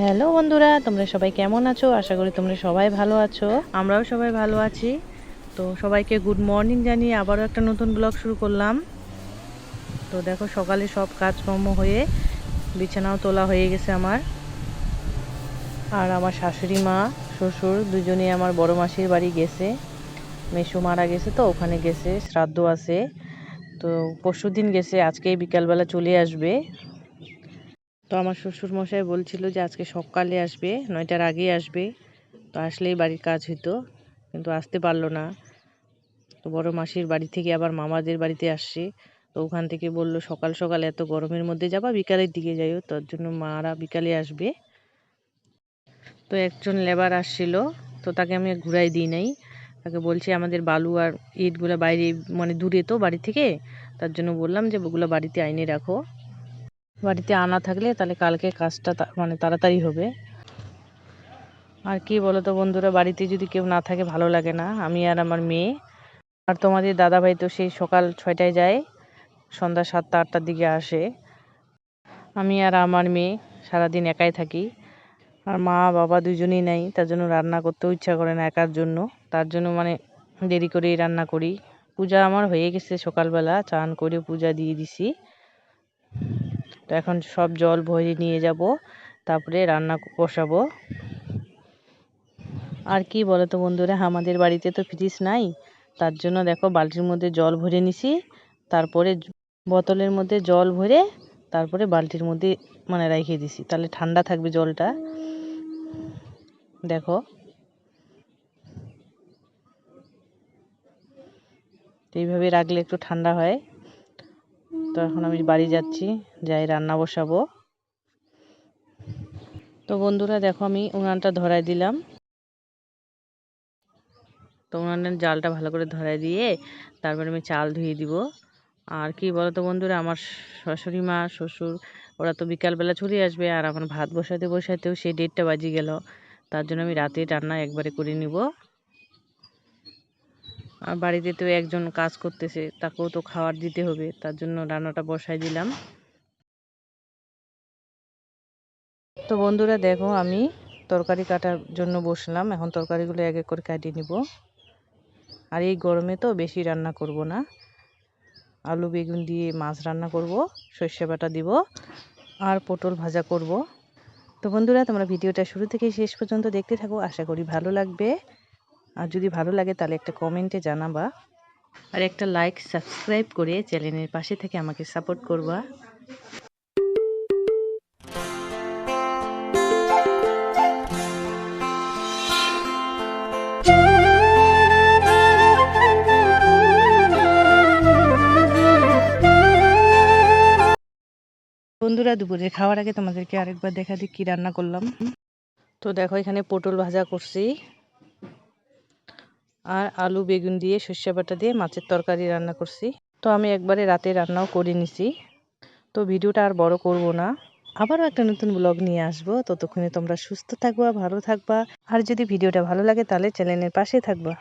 Hello বন্ধুরা, তোমরা সবাই কেমন আছো? আশা করি তোমরা সবাই ভালো আছো। আমরাও সবাই ভালো আছি। তো সবাইকে গুড মর্নিং জানিয়ে আবারও একটা নতুন ব্লগ শুরু করলাম। তো দেখো, সকালে সব কাজকর্ম হয়ে বিছানাও তোলা হয়ে গেছে আমার। আর আমার শাশুড়ি মা, শ্বশুর দুজনেই আমার বড় মাসির বাড়ি গেছে। মেসু মারা গেছে তো, ওখানে গেছে, শ্রাদ্ধ আছে। তো পরশু দিন গেছে আজকে বিকালবেলা চলে আসবে। তো আমার শ্বশুর মশাই বলছিল যে আজকে সকালে আসবে, নয়টার আগেই আসবে। তো আসলেই বাড়ির কাজ হইতো, কিন্তু আসতে পারল না। তো বড় মাসির বাড়ি থেকে আবার মামাদের বাড়িতে আসছে। তো ওখান থেকে বলল, সকাল সকাল এত গরমের মধ্যে যাবা, বিকালের দিকে যাইও। তার জন্য মারা বিকালে আসবে। তো একজন লেবার আসছিল, তো তাকে আমি ঘুরাই দিই নাই। তাকে বলছি, আমাদের বালু আর ইটগুলো বাইরে মানে দূরে তো বাড়ি থেকে? তার জন্য বললাম যে, ওগুলো বাড়িতে আইনে রাখো। বাড়িতে আনা থাকলে তাহলে কালকে কাজটা মানে তাড়াতাড়ি হবে। আর কি বলো তো বন্ধুরা, বাড়িতে যদি কেউ না থাকে ভালো লাগে না, আমি আর আমার মেয়ে। আর তোমাদের দাদা ভাই তো সেই সকাল ছয়টায় যায়, সন্ধ্যা সাতটা, আটটার দিকে আসে। আমি আর আমার মেয়ে সারাদিন একাই থাকি। আর মা, বাবা দুজনেই নাই, তার জন্য রান্না করতেও ইচ্ছা করে না একার জন্য। তার জন্য মানে দেরি করেই রান্না করি। পূজা আমার হয়ে গেছে সকালবেলা, চান করে পূজা দিয়ে দিছি। তো এখন সব জল ভরে নিয়ে যাব, তারপরে রান্না বসাবো। আর কি বলো তো বন্ধুরা, আমাদের বাড়িতে তো ফ্রিজ নাই, তার জন্য দেখো বালতির মধ্যে জল ভরে নিছি, তারপরে বোতলের মধ্যে জল ভরে তারপরে বালতির মধ্যে মানে রেখে দিছি, তাহলে ঠান্ডা থাকবে জলটা। দেখো। এইভাবে রাখলে একটু ঠান্ডা হয়। তো এখন আমি বাড়ি যাচ্ছি, যাই রান্না বসাবো। তো বন্ধুরা, দেখো আমি উনানটা ধরাই দিলাম। তো উনানের জালটা ভালো করে ধরাই দিয়ে তারপরে আমি চাল ধুয়ে দিব। আর কি বলো তো বন্ধুরা, আমার শাশুড়ি মা, শ্বশুর, ওরা তো বিকালবেলা চলে আসবে আর আমার ভাত বসাতে বসাতেও সেই ডেটটা বাজে গেল। তার জন্য আমি রাতে রান্না একবারে করে নিব। আর বাড়িতে তো একজন কাজ করতেছে, তাকেও তো খাবার দিতে হবে, তার জন্য রান্নাটা বসাই দিলাম। তো বন্ধুরা দেখো, আমি তরকারি কাটার জন্য বসলাম, এখন তরকারিগুলো এক এক করে কাটিয়ে নিব। আর এই গরমে তো বেশি রান্না করব না। আলু, বেগুন দিয়ে মাছ রান্না করব, সর্ষে বাটা দিব, আর পটল ভাজা করব। তো বন্ধুরা, তোমরা ভিডিওটা শুরু থেকে শেষ পর্যন্ত দেখতে থাকো, আশা করি ভালো লাগবে। আর যদি ভালো লাগে তাহলে একটা কমেন্টে জানাবা। আর একটা লাইক সাবস্ক্রাইব করে চ্যানেলের পাশে থেকে আমাকে সাপোর্ট করবা। বন্ধুরা দুপুরে খাওয়ার আগে তোমাদেরকে আরেকবার দেখা দিই কি রান্না করলাম। তো দেখো, এখানে পটল ভাজা করছি। আর আলু, বেগুন দিয়ে সর্ষে বাটা দিয়ে মাছের তরকারি রান্না করছি। তো আমি একবারে রাতে রান্নাও করে নিছি। তো ভিডিওটা আর বড় করব না। আবারও একটা নতুন ব্লগ নিয়ে আসব। ততক্ষণে তোমরা সুস্থ থাকবা, ভালো থাকবা। আর যদি ভিডিওটা ভালো লাগে তাহলে চ্যানেলের পাশে থাকবা।